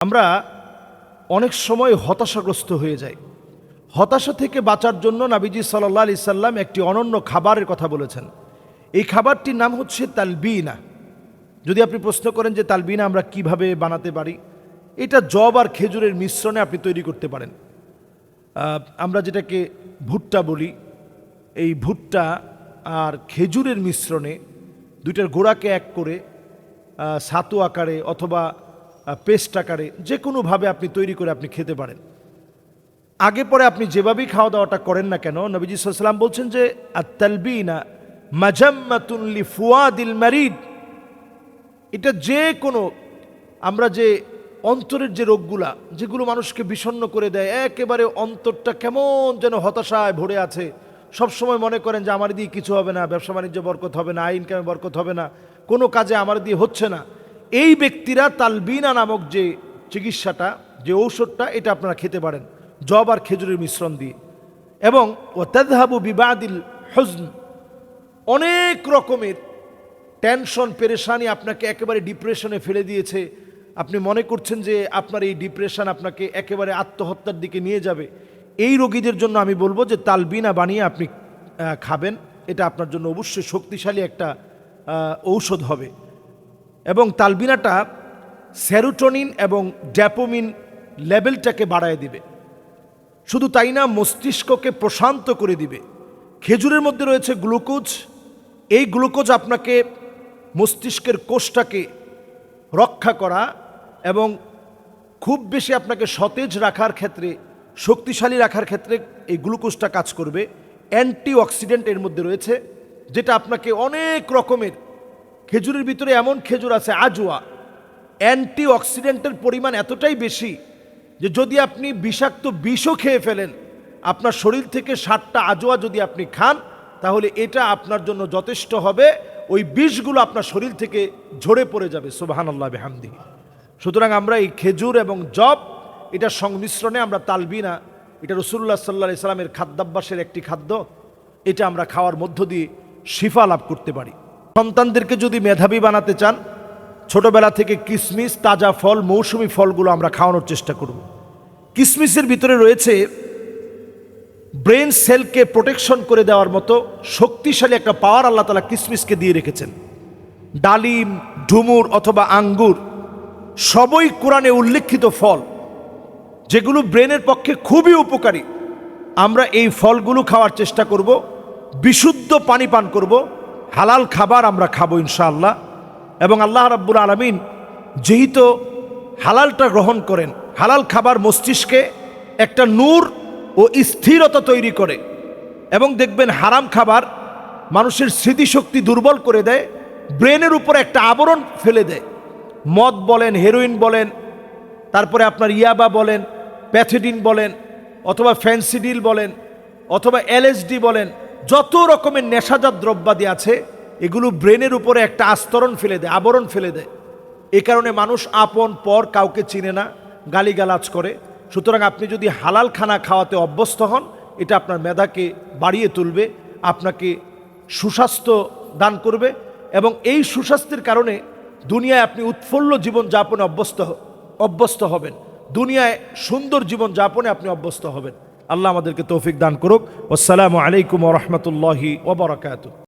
আমরা অনেক সময় হতাশাগ্রস্ত হয়ে যাই। হতাশা থেকে বাঁচার জন্য নাবিজি সাল্লাহ আলি সাল্লাম একটি অনন্য খাবারের কথা বলেছেন। এই খাবারটির নাম হচ্ছে তালবিনা। যদি আপনি প্রশ্ন করেন যে তালবিনা আমরা কীভাবে বানাতে পারি, এটা জব আর খেজুরের মিশ্রণে আপনি তৈরি করতে পারেন। আমরা যেটাকে ভুট্টা বলি, এই ভুট্টা আর খেজুরের মিশ্রণে দুইটার গোড়াকে এক করে ছাতু আকারে অথবা পেস্ট আকারে যে কোনোভাবে আপনি তৈরি করে আপনি খেতে পারেন। আগে পরে আপনি যেভাবেই খাওয়া দাওয়াটা করেন না কেন, নবীজি সাল্লাম বলছেন যে, আত্তালবিনা মাজাম্মাতুল্লি ফুয়াদিল মারিদ। এটা যে কোনো আমরা যে অন্তরের যে রোগগুলা, যেগুলো মানুষকে বিষণ্ণ করে দেয়, একেবারে অন্তরটা কেমন যেন হতাশায় ভরে আছে। সব সময় মনে করেন যে, আমার দিয়ে কিছু হবে না, ব্যবসা বাণিজ্য বরকত হবে না আইন কামে বরকত হবে না, কোনো কাজে আমার দিয়ে হচ্ছে না। এই ব্যক্তিরা তালবিনা নামক যে চিকিৎসাটা, যে ঔষধটা, এটা আপনারা খেতে পারেন। জব আর খেজুরের মিশ্রণ দিয়ে। এবং ও তাদহাবু বিবাদিল হজন, অনেক রকমের টেনশন, পেরেশানি আপনাকে একেবারে ডিপ্রেশনে ফেলে দিয়েছে। আপনি মনে করছেন যে আপনার এই ডিপ্রেশন আপনাকে একেবারে আত্মহত্যার দিকে নিয়ে যাবে। এই রোগীদের জন্য আমি বলব যে তালবিনা বানিয়ে আপনি খাবেন। এটা আপনার জন্য অবশ্যই শক্তিশালী একটা ঔষধ হবে। এবং তালবিনাটা সেরোটোনিন এবং ড্যাপোমিন লেভেলটাকে বাড়ায় দিবে। শুধু তাই না, মস্তিষ্ককে প্রশান্ত করে দিবে। খেজুরের মধ্যে রয়েছে গ্লুকোজ। এই গ্লুকোজ আপনাকে মস্তিষ্কের কোষটাকে রক্ষা করা এবং খুব বেশি আপনাকে সতেজ রাখার ক্ষেত্রে, শক্তিশালী রাখার ক্ষেত্রে এই গ্লুকোজটা কাজ করবে। অ্যান্টি অক্সিডেন্ট এর মধ্যে রয়েছে, যেটা আপনাকে অনেক রকমের খেজুরের ভিতরে এমন খেজুর আছে, আজোয়া। অ্যান্টি অক্সিডেন্টের পরিমাণ এতটাই বেশি যে যদি আপনি বিষাক্ত বিষও খেয়ে ফেলেন, আপনার শরীর থেকে ষাটটা আজোয়া যদি আপনি খান, তাহলে এটা আপনার জন্য যথেষ্ট হবে, ওই বিষগুলো আপনার শরীর থেকে ঝরে পড়ে যাবে সুবাহান আল্লাহ বেহামদি সুতরাং আমরা এই খেজুর এবং জব এটা সংমিশ্রণে আমরা তালবি না এটা রসুল্লাহ সাল্লাহ ইসলামের খাদ্যাভ্যাসের একটি খাদ্য, এটা আমরা খাওয়ার মধ্য দিয়ে শিফা লাভ করতে পারি। সন্তানদেরকে যদি মেধাবী বানাতে চান, ছোটবেলা থেকে কিসমিস, তাজা ফল, মৌসুমি ফলগুলো আমরা খাওয়ানোর চেষ্টা করব। কিসমিসের ভিতরে রয়েছে ব্রেন সেলকে প্রোটেকশন করে দেওয়ার মতো শক্তিশালী একটা পাওয়ার আল্লাহ তালা কিসমিসকে দিয়ে রেখেছেন। ডালিম, ডুমুর অথবা আঙ্গুর, সবই কোরআনে উল্লেখিত ফল, যেগুলো ব্রেনের পক্ষে খুবই উপকারী। আমরা এই ফলগুলো খাওয়ার চেষ্টা করব, বিশুদ্ধ পানি পান করব হালাল খাবার আমরা খাব ইনশাআল্লাহ। এবং আল্লাহ রাব্বুল আলমিন যেহেতু হালালটা গ্রহণ করেন, হালাল খাবার মস্তিষ্কে একটা নূর ও স্থিরতা তৈরি করে। এবং দেখবেন হারাম খাবার মানুষের স্মৃতিশক্তি দুর্বল করে দেয়, ব্রেনের উপর একটা আবরণ ফেলে দেয়। মদ বলেন, হেরোইন বলেন, তারপরে আপনার ইয়াবা বলেন, প্যাথেডিন বলেন, অথবা ফ্যান্সিডিল বলেন, অথবা এলএসডি বলেন যত রকমের নেশাজাত দ্রব্যাদি আছে, এগুলো ব্রেনের উপরে একটা আস্তরণ ফেলে দেয়, আবরণ ফেলে দেয়। এ কারণে মানুষ আপন পর কাউকে চিনে না, গালিগালাজ করে। সুতরাং আপনি যদি হালাল খানা খাওয়াতে অভ্যস্ত হন, এটা আপনার মেধাকে বাড়িয়ে তুলবে, আপনাকে সুস্বাস্থ্য দান করবে এবং এই সুস্বাস্থ্যের কারণে দুনিয়ায় আপনি উৎফুল্ল জীবন যাপনে অভ্যস্ত অভ্যস্ত হবেন। দুনিয়ায় সুন্দর জীবন যাপনে আপনি অভ্যস্ত হবেন। আল্লাহ আমাদেরকে তৌফিক দান করুক। আসসালামু আলাইকুম রহমতুল্লাহি ওবরাকাতু